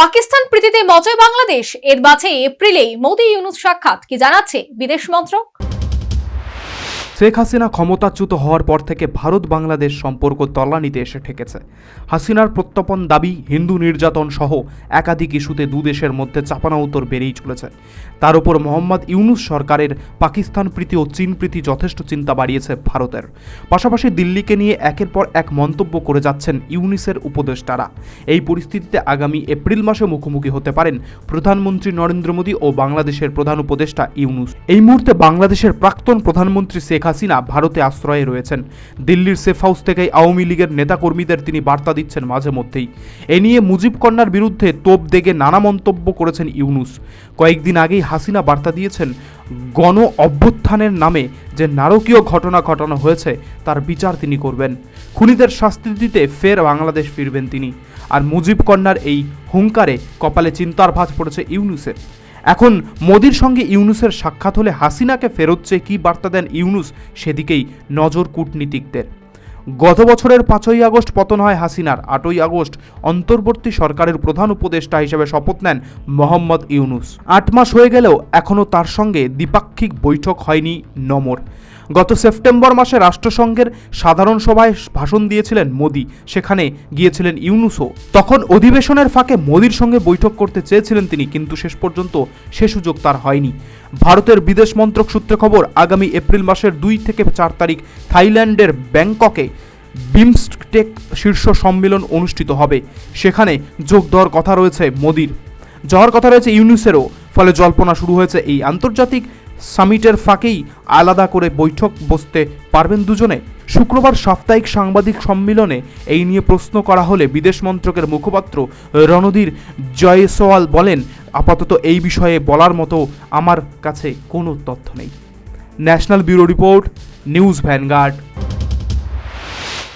পাকিস্তান প্রীতিতে মজয় বাংলাদেশ। এর মাঝে এপ্রিলেই মোদি ইউনুস সাক্ষাৎ। কি জানাচ্ছে বিদেশ মন্ত্রক? শেখ হাসিনা ক্ষমতাচ্যুত হওয়ার পর থেকে ভারত বাংলাদেশ সম্পর্ক তলানিতে এসে ঠেকেছে। হাসিনার প্রত্যর্পণ দাবি হিন্দু নির্যাতন সহ একাধিক ইস্যুতে দুদেশের মধ্যে চাপানা উত্তর বেড়েই চলেছে। তার উপর মোহাম্মদ ইউনুস সরকারের পাকিস্তান প্রীতি ও চীন প্রীতি যথেষ্ট চিন্তা বাড়িয়েছে ভারতের। পাশাপাশি দিল্লিকে নিয়ে একের পর এক মন্তব্য করে যাচ্ছেন ইউনিসের উপদেষ্টারা। এই পরিস্থিতিতে আগামী এপ্রিল মাসে মুখোমুখি হতে পারেন প্রধানমন্ত্রী নরেন্দ্র মোদী ও বাংলাদেশের প্রধান উপদেষ্টা ইউনুস। এই মুহূর্তে বাংলাদেশের প্রাক্তন প্রধানমন্ত্রী শেখ হাসিনা ভারতে আশ্রয়ে রয়েছেন। দিল্লির সেফ হাউস থেকেই আওয়ামী লীগের নেতাকর্মীদের তিনি বার্তা দিচ্ছেন মাঝে মধ্যেই। এ নিয়ে মুজিব কন্যার বিরুদ্ধে তোপ দেগে নানা মন্তব্য করেছেন ইউনুস। কয়েকদিন আগেই হাসিনা বার্তা দিয়েছেন, গণ অভ্যুত্থানের নামে যে নারকীয় ঘটনা ঘটানো হয়েছে, তার বিচার তিনি করবেন। খুনিদের শাস্তি দিতে ফের বাংলাদেশ ফিরবেন তিনি। আর মুজিব কন্যার এই হুঙ্কারে কপালে চিন্তার ভাঁজ পড়েছে ইউনুসের। এখন মোদির সঙ্গে ইউনুসের সাক্ষাৎ হলে হাসিনাকে ফেরত চেয়ে কী বার্তা দেন ইউনুস? সেদিকেই নজর কূটনীতিকদের। গত বছরের পাঁচই আগস্ট পতন হয় হাসিনার। আটই আগস্ট অন্তর্বর্তী সরকারের প্রধান উপদেষ্টা হিসেবে শপথ নেন মোহাম্মদ ইউনুস। আট মাস হয়ে গেলেও এখনও তার সঙ্গে দ্বিপাক্ষিক বৈঠক হয়নি নমর। গত সেপ্টেম্বর মাসে রাষ্ট্রসংঘের সাধারণ সভায় ভাষণ দিয়েছিলেন মোদি। সেখানে গিয়েছিলেন ইউনুসও। তখন অধিবেশনের ফাঁকে মোদির সঙ্গে বৈঠক করতে চেয়েছিলেন তিনি, কিন্তু শেষ পর্যন্ত সে সুযোগ তার হয়নি। ভারতের বিদেশ মন্ত্রক সূত্রে খবর, আগামী এপ্রিল মাসের দুই থেকে চার তারিখ থাইল্যান্ডের ব্যাংককে বিমস্টেক শীর্ষ সম্মেলন অনুষ্ঠিত হবে। সেখানে যোগ দেওয়ার কথা রয়েছে মোদির। যাওয়ার কথা রয়েছে ইউনুসেরও, ফলে জল্পনা শুরু হয়েছে এই আন্তর্জাতিক সামিটের ফাঁকেই আলাদা করে বৈঠক বসতে পারবেন দুজনে। শুক্রবার সাপ্তাহিক সাংবাদিক সম্মেলনে এই নিয়ে প্রশ্ন করা হলে বিদেশ মন্ত্রকের মুখপাত্র রণধীর জয়সওয়াল বলেন আপাতত এই বিষয়ে বলার মতো আমার কাছে কোনো তথ্য নেই। National bureau report, news Vanguard.